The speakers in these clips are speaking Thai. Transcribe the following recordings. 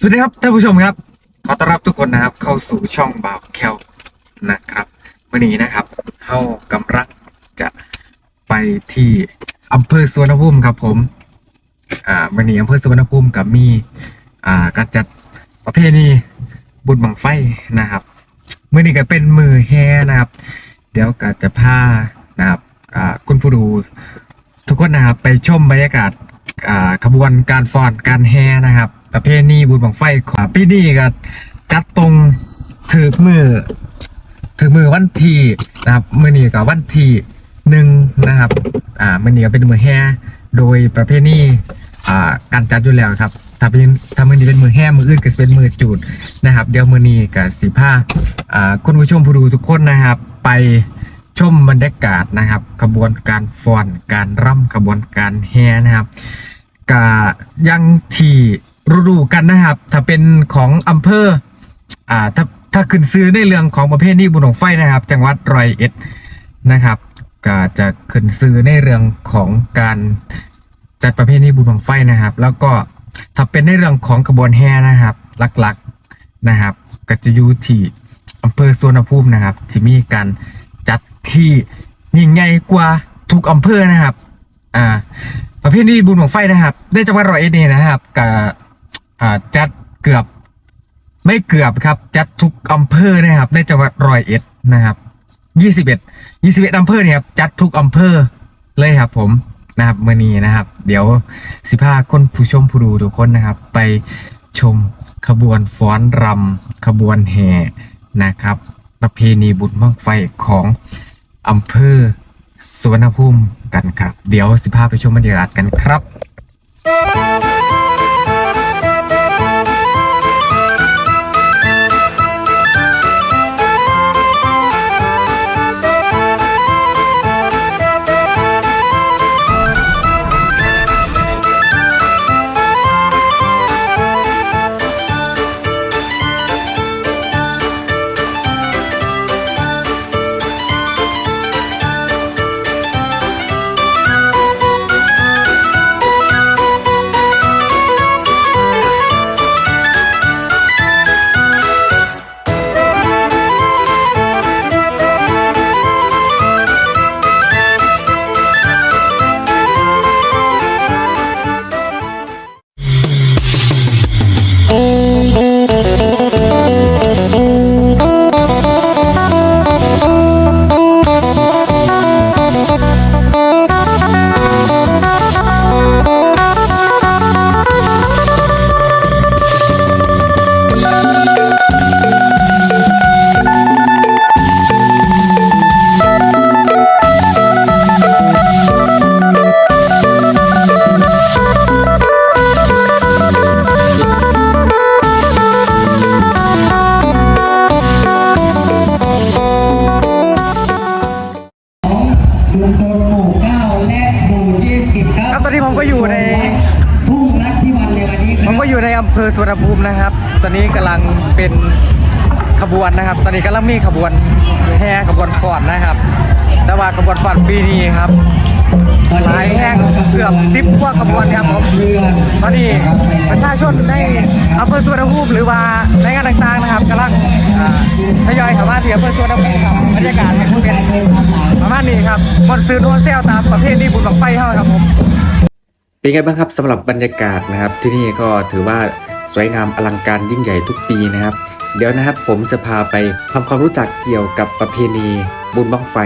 สวัสดีครับท่านผู้ชมครับ ขอต้อนรับทุกคนนะครับ เข้าสู่ช่องบ่าวแคลนะครับวันนี้นะครับเฮากำลังจะไปที่อำเภอสวนภูมิครับผมอ่าวันนี้อำเภอสวนภูมิกับมีอ่าการจัดประเพณีบุญบังไฟนะครับมื่อนี้ก็เป็นมือแฮนะครับ เดี๋ยวก็จะพานะครับอ่าคุณผู้ดูทุกคนนะครับไปชมบรรยากาศ ขบวนการฟอนการแห่นะครับ ประเพณีบุญบังไฟของปีนี้ก็จัดตรงถือมือถือมือวันทีนะครับมือนี้กับวันทีหนึ่งนะครับอ่ามือนี้ก็เป็นมือแห่โดยประเพณีอ่าการจัดอยู่แล้วครับถ้าเป็นถ้ามือนี้เป็นมือแห่มืออื่นก็จะเป็นมือจูดนะครับ เดี๋ยวมือนี้กับสีผ้าอ่าคุณผู้ชมผู้ดูทุกคนนะครับ ไปชมบรรยากาศนะครับขบวนการฟอนการร่ำขบวนการแห่นะครับ กายังที่รู้ๆกันนะครับ ถ้าเป็นของอำเภออ่าถ้าถ้าขึ้นซื้อในเรื่องของประเภทนี้บุญของไฟนะครับ จังหวัดร้อยเอ็ดนะครับก็จะขึ้นซื้อในเรื่องของการจัดประเภทนี้บุญของไฟนะครับ แล้วก็ถ้าเป็นในเรื่องของขบวนแห่นะครับหลักๆนะครับ ก็จะอยู่ที่อำเภอสวนภูมินะครับที่มีการจัดที่ยิ่งใหญ่กว่าทุกอำเภอนะครับอ่า ประเภทนี้บุญของไฟนะครับในจังหวัดร้อยเอ็ดนี่นะครับกับจัดเกือบไม่เกือบครับ จัดทุกอำเภอนะครับในจังหวัดร้อยเอ็ดนะครับยี่สิบเอ็ดยี่สิบเอ็ดอำเภอเนี่ยครับจัดทุกอำเภอเลยครับ ผมนะครับเมื่อนี้นะครับ เดี๋ยวสิพาคนผู้ชมผู้ดูทุกคนนะครับ ไปชมขบวนฟ้อนรำขบวนแห่นะครับ ประเพณีบุญบั้งไฟของอำเภอสวนภูมิ กันครับ เดี๋ยวสิพาไปชมบรรยากาศกันครับ อยู่ในอำเภอสุวนภูมินะครับ ตอนนี้กำลังเป็นขบวนนะครับ ตอนนี้กำลังมีขบวนแห่ขบวนฟอนนะครับ แต่ว่าขบวนฟอนปีนี้ครับหลายแห่งเกือบสิบกว่าขบวนครับผมตอนนี้ประชาชนในอำเภอสุวนภูมิหรือว่าในงานต่างๆนะครับกำลังทยอยเข้ามาที่อำเภอสุวนภูมิครับบรรยากาศเนี่ยเป็นประมาณนี้ครับมอนซื้อนวลเซลตามประเภทนี้บุญบังไฟเท่าครับผม เป็นไงบ้างครับสำหรับบรรยากาศนะครับ ที่นี่ก็ถือว่าสวยงามอลังการยิ่งใหญ่ทุกปีนะครับ เดี๋ยวนะครับผมจะพาไปทำความรู้จักเกี่ยวกับประเพณีบุญบั้งไฟ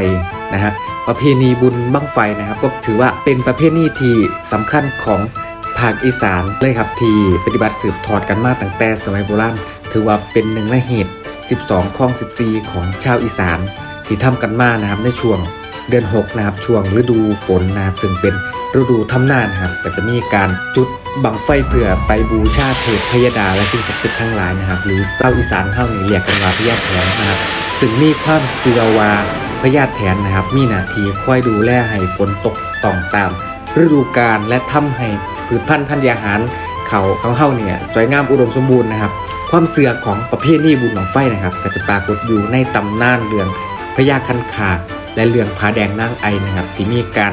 นะฮะประเพณีบุญบั้งไฟนะครับ ก็ถือว่าเป็นประเพณีที่สำคัญของภาคอีสานเลยครับที่ปฏิบัติสืบทอดกันมาตั้งแต่สมัยโบราณถือว่าเป็นหนึ่งในเหตุ 12ข้อง 14 ของชาวอีสาน ที่ทำกันมานะครับในช่วงเดือน 6 นะครับช่วงฤดูฝนนะครับซึ่งเป็น ฤดูทำนานครับก็จะมีการจุดบังไฟเพื่อไปบูชาเทพพยดาและสิ่งศักดิ์สิทธิ์ทั้งหลายนะครับ หรือเศร้าอีสานเท่านี้เรียกกันว่าพญาแถนนะครับซึ่งมีความเสื่อว่าพญาแถนนะครับ มีหน้าที่คอยดูแลให้ฝนตกต้องตาม ฤดูกาลและทำให้พืชพันธุ์ธัญญาหารเขาของเขาเนี่ยสวยงามอุดมสมบูรณ์นะครับ ความเสื่อของประเพณีบุญบังไฟนะครับ ก็จะปรากฏอยู่ในตำนานเรื่องพญาคันคาและเรื่องผาแดงนางไอนะครับ ที่มีการ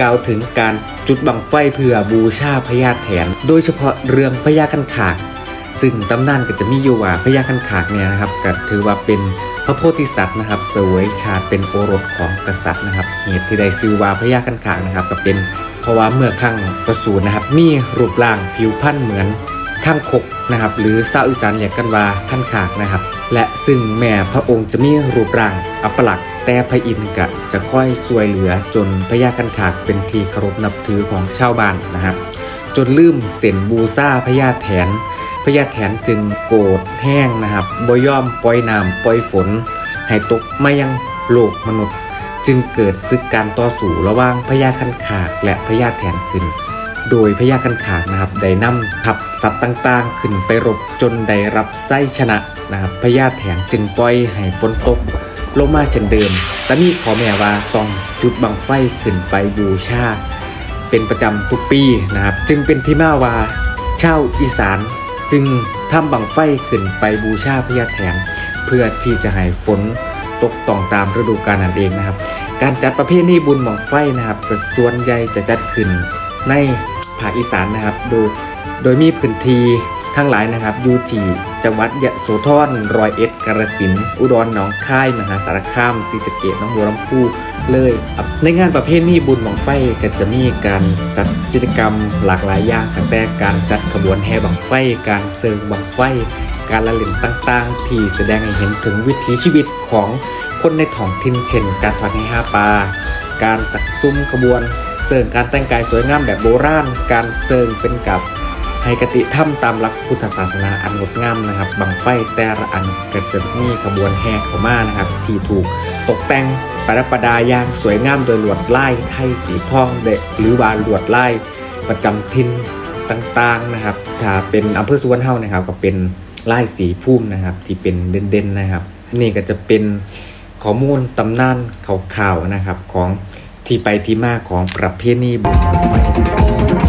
กล่าวถึงการจุดบังไฟเพื่อบูชาพญาแถน โดยเฉพาะเรื่องพญาคันคากซึ่งตำนานก็จะมีอยู่ว่าพญาคันขากเนี่ยนะครับก็ถือว่าเป็นพระโพธิสัตว์นะครับเสวยชาติเป็นโอรสของกษัตริย์นะครับเหตุที่ได้ชื่อว่าพญาคันขากนะครับ ก็เป็นเพราะว่าเมื่อครั้งประสูตินะครับ มีรูปร่างผิวพรรณเหมือนข้างคกนะครับ หรือชาอีสานเรียกกันว่าคันขากนะครับ และซึ่งแม่พระองค์จะมีรูปร่างอัปลักษณ์ แต่พระอินทร์กะจะค่อยช่วยเหลือจนพญาคันขากเป็นที่เคารพนับถือของชาวบ้านนะครับ จนลืมเส้นบูซาพญาแถนพญาแถนจึงโกรธแห้งนะครับบ่ยอมปล่อยน้ำปล่อยฝน ให้ตกมายังโลกมนุษย์ จึงเกิดศึกการต่อสู้ระหว่างพญาคันขากและพญาแถนขึ้น โดยพญาคันขากนะครับได้นำทัพสัตว์ต่างๆ ขึ้นไปรบจนได้รับไส้ชนะนะครับพญาแถนจึงปล่อยให้ฝนตก ลงมาเช่นเดิมแต่มีขอแม่ว่าต้องจุดบังไฟขึ้นไปบูชา เป็นประจำทุกปีนะครับ จึงเป็นที่มาว่าชาวอีสานจึงทำบังไฟขึ้นไปบูชาพญาแถนเพื่อที่จะให้ฝนตกต้องตามฤดูกาลนั่นเองนะครับ การจัดประเพณีบุญบังไฟนะครับก็ส่วนใหญ่จะจัดขึ้นในภาคอีสานนะครับ โดยโดยมีพื้นที่ ทั้งหลายนะครับอยู่ที่จังหวัดยะโสธรรอยเอ็ดกาฬสินธุอุดรหนองคายมหาสารคามศรีสะเกษหน้องบัวลำพูเลยในงานประเพณีบุญบังไฟก็จะมีการจัดกิจกรรมหลากหลายอย่างตั้งแต่การจัดขบวนแห่บังไฟ การเซิงบังไฟ การละเล่นต่างๆ ที่แสดงให้เห็นถึงวิถีชีวิตของคนในท้องถิ่นเช่น การทอดให้ห้าปลาการสักซุ้มขบวน เสริงการแต่งกายสวยงามแบบโบราณ การเสริงเป็นกับ ให้กติธรรมตามหลักพุทธศาสนาอันงดงามนะครับบังไฟแต่ละอันก็จะมีขบวนแห่เข้ามานะครับ ที่ถูกตกแต่งประดับประดาอย่างสวยงามโดยลวดลายไทยสีทองเดหรือว่าลวดลายประจำถิ่นต่างๆนะครับ ถ้าเป็นอำเภอสุวรรณเฮานะครับ ก็เป็นลายสีพุ่มนะครับ ที่เป็นเด่นๆนะครับ นี่ก็จะเป็นข้อมูลตำนานข่าวๆนะครับของที่ไปที่มาของประเพณีบุญไฟ